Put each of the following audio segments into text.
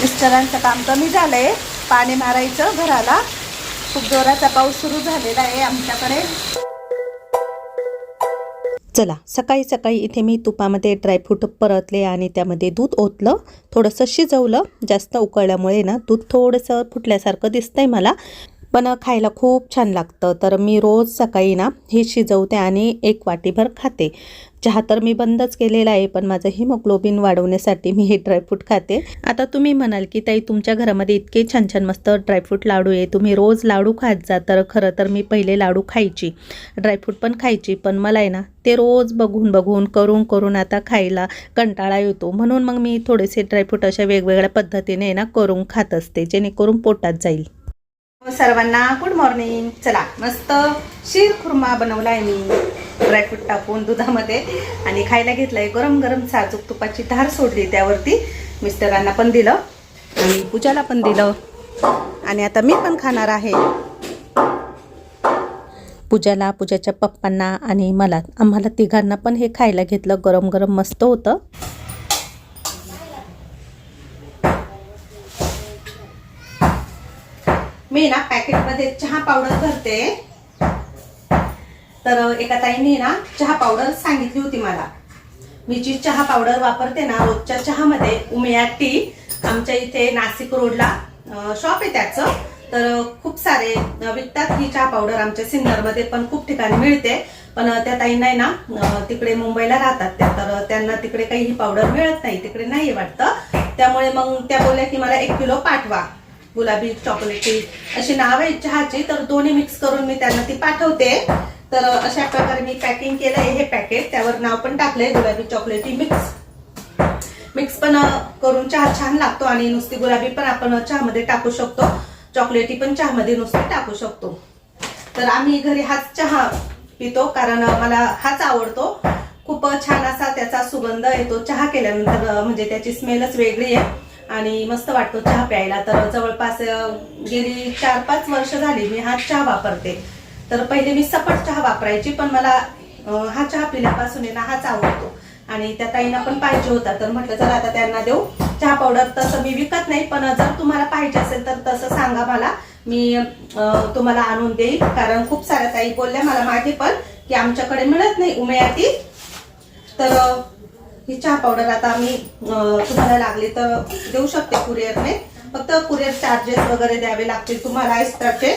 मिस्टरांचं काम कमी झालंय. पाणी मारायचं घराला. खूप जोराचा पाऊस सुरू झालेला आहे आमच्याकडे. चला सकाळी सकाळी इथे मी तुपामध्ये ड्रायफ्रूट परतले आणि त्यामध्ये दूध ओतलं. थोडंसं शिजवलं. जास्त उकळल्यामुळे ना दूध थोडंसं फुटल्यासारखं दिसतंय मला. पण खायला खूप छान लागतं. तर मी रोज सकाळी ना हे शिजवते आणि एक वाटीभर खाते. चहा तर मी बंदच केलेला आहे पण माझं हिमोग्लोबिन वाढवण्यासाठी मी हे ड्रायफ्रूट खाते. आता तुम्ही म्हणाल की ताई तुमच्या घरामध्ये इतके छान छान मस्त ड्रायफ्रूट लाडू आहे. तुम्ही रोज लाडू खात जा. तर खरं तर मी पहिले लाडू खायची. ड्रायफ्रूट पण खायची पण मला आहे ना ते रोज बघून बघून करून करून आता खायला कंटाळा येतो. म्हणून मग मी थोडेसे ड्रायफ्रूट अशा वेगवेगळ्या पद्धतीने आहे ना करून खात असते जेणेकरून पोटात जाईल. सर्वांना गुड मॉर्निंग चला मस्त शीर खुर्मा बनवलाय मी. ड्रायफ्रूट टाकून दुधामध्ये. आणि खायला घेतलाय गरम गरम साजूक तुपाची धार सोडली त्यावरती. मिस्टरांना पण दिलं. आणि पूजाला पण दिलं. आणि आता मी पण खाणार आहे. पूजाला पूजाच्या पप्पांना आणि मला आम्हाला तिघांना पण हे खायला घेतलं. गरम गरम मस्त होतं. मी ना पॅकेटमध्ये चहा पावडर भरते. तर एका ताईने ना चहा पावडर सांगितली होती मला. मी जी चहा पावडर वापरते ना रोजच्या चहामध्ये उमिया टी आमच्या इथे नाशिक रोडला शॉप आहे त्याचं. तर खूप सारे विकतात ही चहा पावडर आमच्या सिन्नरमध्ये पण खूप ठिकाणी मिळते. पण त्या ताईंना आहे ना तिकडे मुंबईला राहतात त्या तर त्यांना तिकडे काही ही पावडर मिळत नाही तिकडे नाही वाटतं. त्यामुळे मग त्या बोलल्या की मला एक किलो पाठवा. गुलाबी चॉकलेटी अशी नाव आहेत चहाची तर दोन्ही मिक्स करून मी त्यांना ती पाठवते. तर अशा प्रकारे मी पॅकिंग केलंय हे पॅकेट त्यावर नाव पण टाकलंय गुलाबी चॉकलेटी मिक्स मिक्स पण करून चहा छान लागतो आणि नुसती गुलाबी पण आपण चहामध्ये टाकू शकतो. चॉकलेटी पण चहामध्ये नुसती टाकू शकतो. तर आम्ही घरी हाच चहा पितो कारण मला हाच आवडतो. खूप छान असा त्याचा सुगंध येतो चहा केल्यानंतर म्हणजे त्याची स्मेलच वेगळी आहे. आणि मस्त वाटतो चहा प्यायला. तर जवळपास गेली चार पाच वर्ष झाली मी हा चहा वापरते. तर पहिले मी सपट चहा वापरायची पण मला हा चहा पिल्यापासून आहे ना हाच आवडतो. आणि त्या ताईंना पण पाहिजे होता. तर म्हटलं चला आता त्यांना देऊ चहा पावडर. तसं मी विकत नाही पण जर तुम्हाला पाहिजे असेल तर तसं सांगा मला. मी तुम्हाला आणून देईल. कारण खूप साऱ्या ताई बोलल्या मला मागे पण की आमच्याकडे मिळत नाही उमेयाती. तर ही चहा पावडर आता आम्ही तुम्हाला लागली तर देऊ शकते कुरिअरने फक्त कुरिअर चार्जेस वगैरे द्यावे लागतील तुम्हाला एक्स्ट्राचे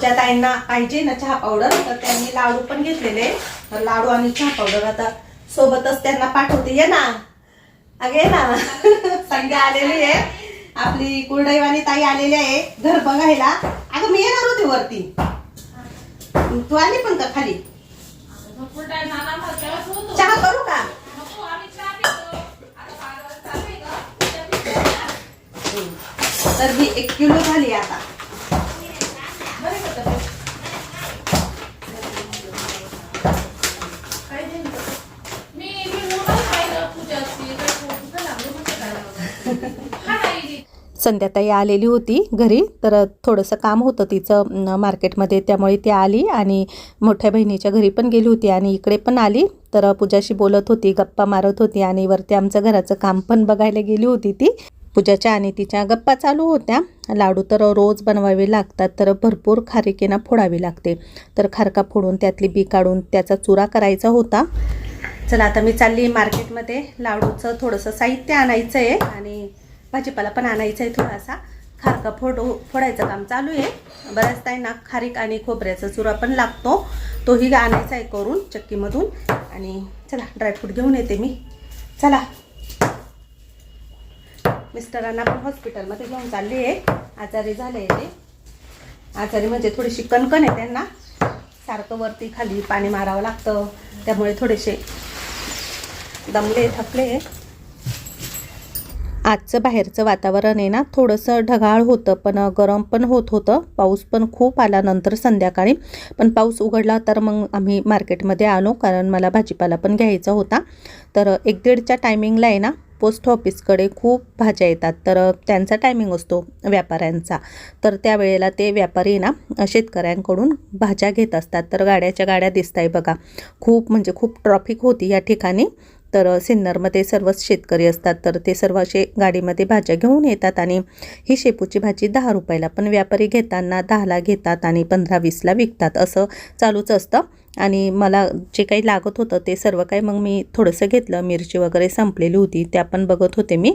ज्या ताईंना पाहिजे ना चहा पावडर तर त्यांनी लाडू पण घेतलेले. तर लाडू आणि चहा पावडर आता सोबतच त्यांना पाठवते. ये ना. अगे ये ना. संध्या आलेली आहे. आपली कुलदैवानी ताई आलेली आहे. घर बघायला. अगं मी येणार होते वरती. तू आली पण का खाली? चहा करू का? तर ही एक किलो झाली आता. संध्याताई आलेली होती घरी. तर थोडंसं काम होतं तिचं मार्केटमध्ये. त्यामुळे ती आली आणि मोठ्या बहिणीच्या घरी पण गेली होती आणि इकडे पण आली. तर पूजाशी बोलत होती गप्पा मारत होती आणि वरती आमचं घराचं काम पण बघायला गेली होती ती. पूजाच्या आणि तिच्या गप्पा चालू होत्या. लाडू तर रोज बनवावे लागतात तर भरपूर खारिकेनं फोडावी लागते. तर खारका फोडून त्यातली बी काढून त्याचा चुरा करायचा होता. चला आता मी चालली मार्केटमध्ये. लाडूचं थोडंसं साहित्य आणायचं आहे आणि भाजीपाला पण आणायचा आहे थोडासा. खारका फोडू फोडायचं काम चालू आहे. बऱ्याच ताईंना खारीक आणि खोबऱ्याचा चुरा पण लागतो. तोही आणायचा आहे करून चक्कीमधून. आणि चला ड्रायफ्रूट घेऊन येते मी. चला. मिस्टरांना पण हॉस्पिटलमध्ये घेऊन चालली आहे. आजारी झाले ते. आजारी म्हणजे थोडीशी कणकण आहे त्यांना. सारखं वरती खाली पाणी मारावं लागतं. त्यामुळे थोडेसे दमले थकले आजचं बाहेरचं वातावरण आहे ना थोडंसं ढगाळ होतं पण गरम पण होत होतं. पाऊस पण खूप आला नंतर संध्याकाळी. पण पाऊस उघडला तर मग आम्ही मार्केटमध्ये आलो कारण मला भाजीपाला पण घ्यायचा होता. तर एक दीडच्या टायमिंगला आहे ना पोस्ट ऑफिसकडे खूप भाज्या येतात. तर त्यांचा टायमिंग असतो व्यापाऱ्यांचा. तर त्यावेळेला ते व्यापारी ना शेतकऱ्यांकडून भाज्या घेत असतात. तर गाड्याच्या गाड्या दिसत आहे बघा. खूप म्हणजे खूप ट्रॉफिक होती या ठिकाणी. तर सिन्नरमध्ये सर्वच शेतकरी असतात. तर ते सर्व असे गाडीमध्ये भाज्या घेऊन येतात आणि ही शेपूची भाजी दहा रुपयाला पण व्यापारी घेताना दहाला घेतात आणि पंधरा वीसला विकतात. असं चालूच असतं. आणि मला जे काही लागत होतं ते सर्व काही मग मी थोडंसं घेतलं. मिरची वगैरे संपलेली होती त्या पण बघत होते मी.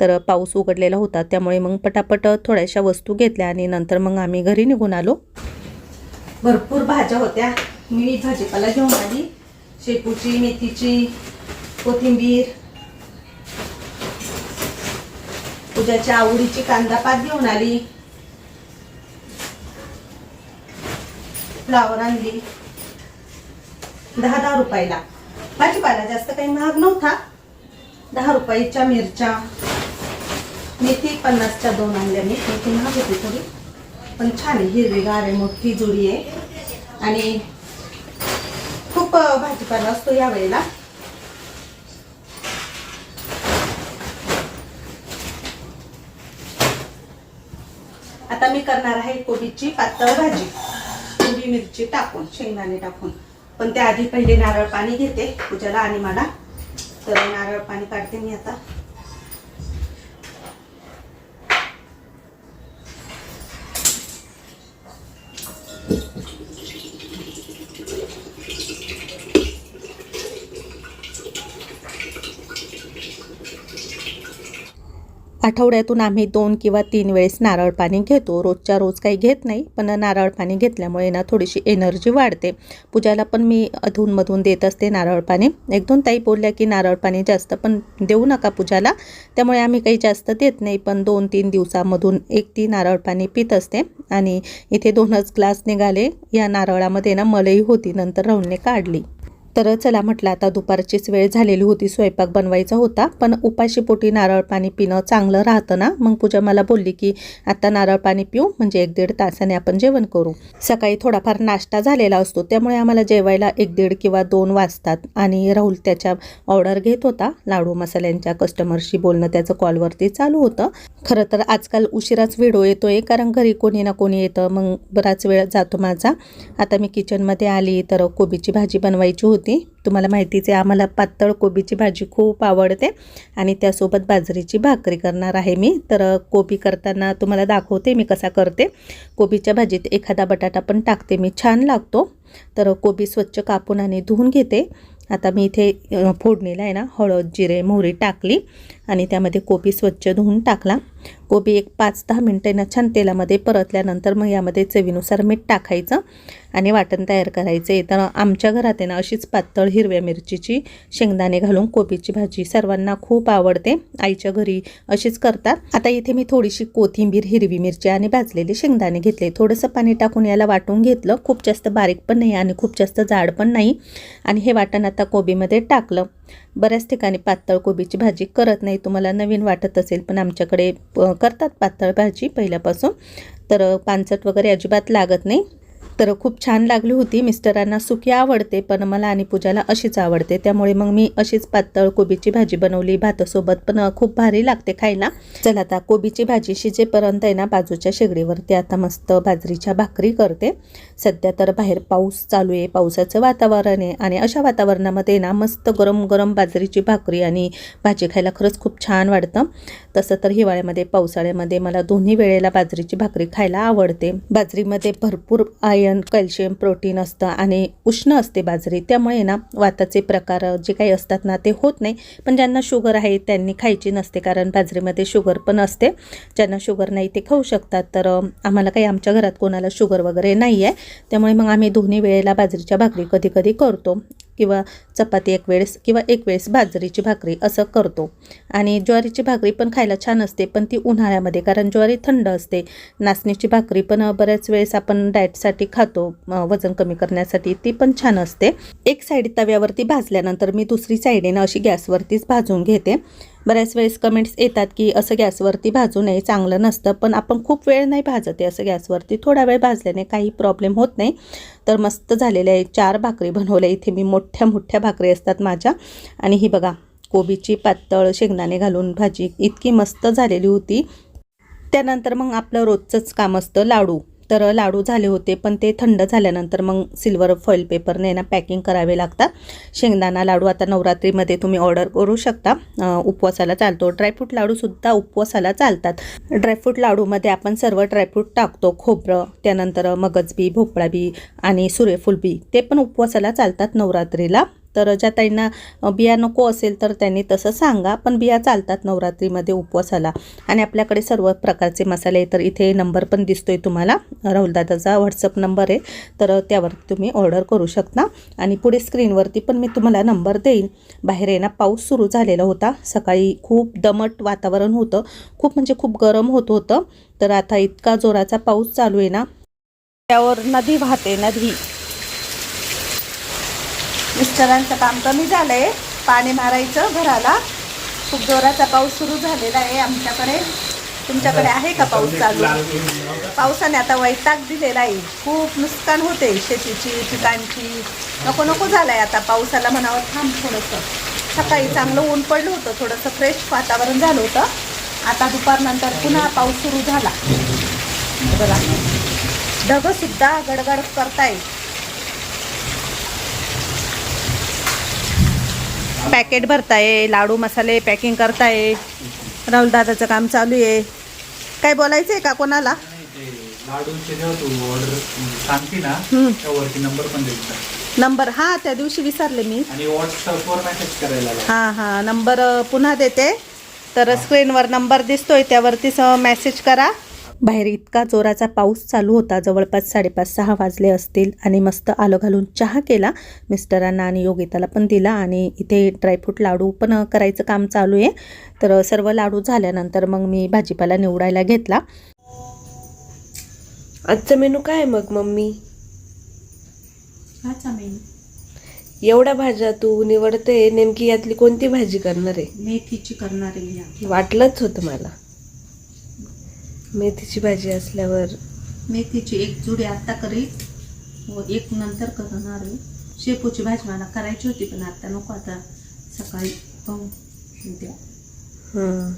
तर पाऊस उघडलेला होता त्यामुळे मग पटापट थोड्याशा वस्तू घेतल्या आणि नंतर मग आम्ही घरी निघून आलो. भरपूर भाज्या होत्या. मी भाजीपाला घेऊन आली. शेपूची मेथीची कोथिंबीर पूजाच्या आवडीची कांदा पात घेऊन आली. फ्लावर आणली. दहा दहा रुपयाला. भाजीपाला जास्त काही महाग नव्हता. दहा रुपयाच्या मिरच्या. मेथी पन्नासच्या दोन आणल्या. मी मेथी महाग होती थोडी. पण छान आहे. हिरवीगार आहे मोठी जुडी आहे. आणि खूप भाजीपाला असतो या वेळेला आता मी करणार आहे कोबीची पातळ भाजी. कोबी मिरची टाकून शेंगदाणे टाकून. पण त्याआधी पहिले नारळ पाणी घेते पूजाला आणि मला. तर नारळ पाणी काढते मी आता. आठवड्यातून आम्ही दोन किंवा तीन वेळेस नारळ पाणी घेतो. रोजच्या रोज काही घेत नाही पण नारळ पाणी घेतल्यामुळे ना थोडीशी एनर्जी वाढते. पूजाला पण मी अधूनमधून देत असते नारळ पाणी. एक दोन ताई बोलल्या की नारळ पाणी जास्त पण देऊ नका पूजाला. त्यामुळे आम्ही काही जास्त देत नाही पण दोन तीन दिवसामधून एक ती नारळ पाणी पित असते. आणि इथे दोनच ग्लास निघाले. या नारळामध्ये ना मलई होती नंतर राहुलने काढली. तर चला म्हटलं आता दुपारचीच वेळ झालेली होती स्वयंपाक बनवायचा होता पण उपाशीपोटी नारळ पाणी पिणं चांगलं राहतं ना? मग पूजा मला बोलली की आता नारळ पाणी पिऊ म्हणजे एक दीड तासाने आपण जेवण करू. सकाळी थोडाफार नाश्ता झालेला असतो त्यामुळे आम्हाला जेवायला एक दीड किंवा दोन वाजतात. आणि राहुल त्याच्या ऑर्डर घेत होता लाडू मसाल्यांच्या कस्टमरशी बोलणं त्याचं कॉलवरती चालू होतं. खरं तर आजकाल उशिराच व्हिडिओ येतोय कारण घरी कोणी ना कोणी येतं मग बराच वेळ जातो माझा. आता मी किचनमध्ये आली तर कोबीची भाजी बनवायची होती. तुम्हाला माहितीच आहे आम्हाला पातळ कोबीची भाजी खूप आवडते आणि त्यासोबत बाजरीची भाकरी करणार आहे मी. तर कोबी करताना तुम्हाला दाखवते मी कसा करते. कोबीच्या भाजीत एखादा बटाटा पण टाकते मी. छान लागतो. तर कोबी स्वच्छ कापून आणि धुवून घेते. आता मी इथे फोडणीला आहे ना हळद जिरे मोहरी टाकली आणि त्यामध्ये कोबी स्वच्छ धुवून टाकला. कोबी एक पाच दहा मिनटं ना छान तेलामध्ये परतल्यानंतर मग यामध्ये चवीनुसार मीठ टाकायचं. आणि वाटण तयार करायचं. आहे तर आमच्या घरात आहे ना अशीच पातळ हिरव्या मिरचीची शेंगदाणे घालून कोबीची भाजी सर्वांना खूप आवडते. आईच्या घरी अशीच करतात. आता इथे मी थोडीशी कोथिंबीर हिरवी मिरची आणि भाजलेले शेंगदाणे घेतले. थोडंसं पाणी टाकून याला वाटून घेतलं. खूप जास्त बारीक पण नाही आणि खूप जास्त जाड पण नाही. आणि हे वाटण आता कोबीमध्ये टाकलं. बऱ्याच ठिकाणी पातळ कोबीची भाजी करत नाही. तुम्हाला नवीन वाटत असेल पण आमच्याकडे करतात पातळ भाजी पहिल्यापासून. तर पानसट वगैरे अजिबात लागत नाही. तर खूप छान लागली होती. मिस्टरांना सुकी आवडते पण मला आणि पूजाला अशीच आवडते. त्यामुळे मग मी अशीच पातळ कोबीची भाजी बनवली. भातासोबत पण खूप भारी लागते खायला. चला आता कोबीची भाजी शिजेपर्यंत आहे ना बाजूच्या शेगडीवरती आता मस्त बाजरीच्या भाकरी करते. सध्या तर बाहेर पाऊस चालू आहे. पावसाचं वातावरण आहे आणि अशा वातावरणामध्ये ना मस्त गरम गरम बाजरीची भाकरी आणि भाजी खायला खरंच खूप छान वाटतं. तसं तर हिवाळ्यामध्ये पावसाळ्यामध्ये मला दोन्ही वेळेला बाजरीची भाकरी खायला आवडते. बाजरीमध्ये भरपूर आयर्न कॅल्शियम प्रोटीन असतं आणि उष्ण असते बाजरी. त्यामुळे ना वाताचे प्रकार जे काही असतात ना ते होत नाही. पण ज्यांना शुगर आहे त्यांनी खायची नसते कारण बाजरीमध्ये शुगर पण असते. ज्यांना शुगर नाही ते खाऊ शकतात. तर आम्हाला काही आमच्या घरात कोणाला शुगर वगैरे नाही आहे त्यामुळे मग आम्ही दोन्ही वेळेला बाजरीच्या भाकरी कधी कधी करतो. किंवा चपाती एक वेळेस किंवा एक वेळेस बाजरीची भाकरी असं करतो. आणि ज्वारीची भाकरी पण खायला छान असते पण ती उन्हाळ्यामध्ये कारण ज्वारी थंड असते. नाचणीची भाकरी पण बऱ्याच वेळेस आपण डाएटसाठी खातो वजन कमी करण्यासाठी ती पण छान असते. एक साईड तव्यावरती भाजल्यानंतर मी दुसरी साईडीनं अशी गॅसवरतीच भाजून घेते. बऱ्याच वेळेस कमेंट्स येतात की असं गॅसवरती भाजू नये चांगलं नसतं पण आपण खूप वेळ नाही भाजत आहे असं गॅसवरती. थोडा वेळ भाजल्याने काही प्रॉब्लेम होत नाही. तर मस्त झालेले आहे. चार भाकरी बनवल्या इथे मी. मोठ्या मोठ्या भाकरी असतात माझ्या. आणि ही बघा कोबीची पातळ शेंगदाणे घालून भाजी. इतकी मस्त झालेली होती. त्यानंतर मग आपलं रोजचंच काम असतं लाडू. तर लाडू झाले होते पण ते थंड झाल्यानंतर मग सिल्वर फॉईल पेपरने ना पॅकिंग करावे लागतात. शेंगदाणा लाडू आता नवरात्रीमध्ये तुम्ही ऑर्डर करू शकता. उपवासाला चालतो. ड्रायफ्रूट लाडूसुद्धा उपवासाला चालतात. ड्रायफ्रूट लाडूमध्ये आपण सर्व ड्रायफ्रूट टाकतो. खोबरं त्यानंतर मगजबी भोपळा बी आणि सूर्यफूल बी. ते पण उपवासाला चालतात नवरात्रीला. तर ज्या ताईंना बिया नको असेल तर त्यांनी तसं सांगा. पण बिया चालतात नवरात्रीमध्ये उपवासाला. आणि आपल्याकडे सर्व प्रकारचे मसाले तर इथे नंबर पण दिसतोय तुम्हाला. राहुलदादाचा व्हॉट्सअप नंबर आहे. तर त्यावर तुम्ही ऑर्डर करू शकता. आणि पुढे स्क्रीनवरती पण मी तुम्हाला नंबर देईन. बाहेर येणार पाऊस सुरू झालेला होता. सकाळी खूप दमट वातावरण होतं. खूप म्हणजे खूप गरम होत होतं. तर आता इतका जोराचा पाऊस चालू आहे ना. त्यावर नदी वाहते नदी. मिस्टरांचं काम कमी झालं आहे पाणी मारायचं घराला. खूप जोराचा पाऊस सुरू झालेला आहे आमच्याकडे. तुमच्याकडे आहे का पाऊस चालू? पावसाने आता वैताग दिलेला आहे. खूप नुकसान होते शेतीची पिकांची. नको नको झालं आहे आता. पावसाला म्हणावं थांब थोडंसं. सकाळी चांगलं ऊन पडलं होतं. थोडंसं फ्रेश वातावरण झालं होतं. आता दुपारनंतर पुन्हा पाऊस सुरू झाला. बघा. ढगंसुद्धा गडगड गडगड करताय पॅकेट भरताय लाडू मसाले पॅकिंग करताय. राहुल दादाचं काम चालू आहे. काय बोलायचं आहे का कोणाला? ते लाडूचे जेव्हा तू ऑर्डर सांगते ना हम्म. त्यावरती नंबर पण द्यायचा नंबर हा त्या दिवशी विसरले मी. आणि व्हॉट्सअपवर मेसेज करायला लाव. हां हां नंबर पुन्हा देते. तर स्क्रीनवर नंबर दिसतोय त्यावरतीच मेसेज करा. बाहेर इतका जोराचा पाऊस चालू होता जवळपास साडेपाच सहा वाजले असतील आणि मस्त आलं घालून चहा केला. मिस्टरांना आणि योगिताला पण दिला आणि इथे ड्रायफ्रूट लाडू पण करायचं काम चालू आहे. तर सर्व लाडू झाल्यानंतर मग मी भाजीपाला निवडायला घेतला. आजचा मेनू काय आहे मग मम्मी? एवढ्या भाज्या तू निवडते नेमकी यातली कोणती भाजी करणार आहे? मेथीची करणार आहे. वाटलंच होतं मला. मेथीची भाजी असल्यावर मेथीची एक जुडी आता करीत व एक नंतर करणार आहे. शेपूची भाजी मला करायची होती पण आता नको आता. सकाळी पाहू उद्या. हं.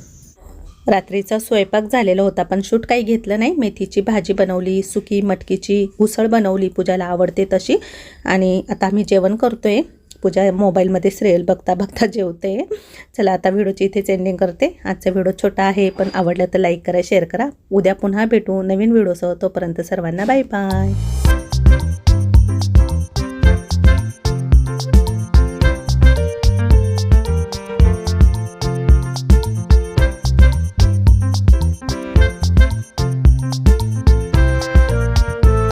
रात्रीचा स्वयंपाक झालेला होता पण शूट काही घेतलं नाही. मेथीची भाजी बनवली सुकी मटकीची उसळ बनवली पूजाला आवडते तशी. आणि आता आम्ही जेवण करतोय. पूजा मोबाईलमध्ये सिरियल बघता बघता जेवते. चला आता व्हिडिओची इथेच एंडिंग करते. आजचा व्हिडिओ छोटा आहे पण आवडला तर लाईक करा शेअर करा. उद्या पुन्हा भेटू नवीन व्हिडिओसह. तोपर्यंत सर्वांना बाय बाय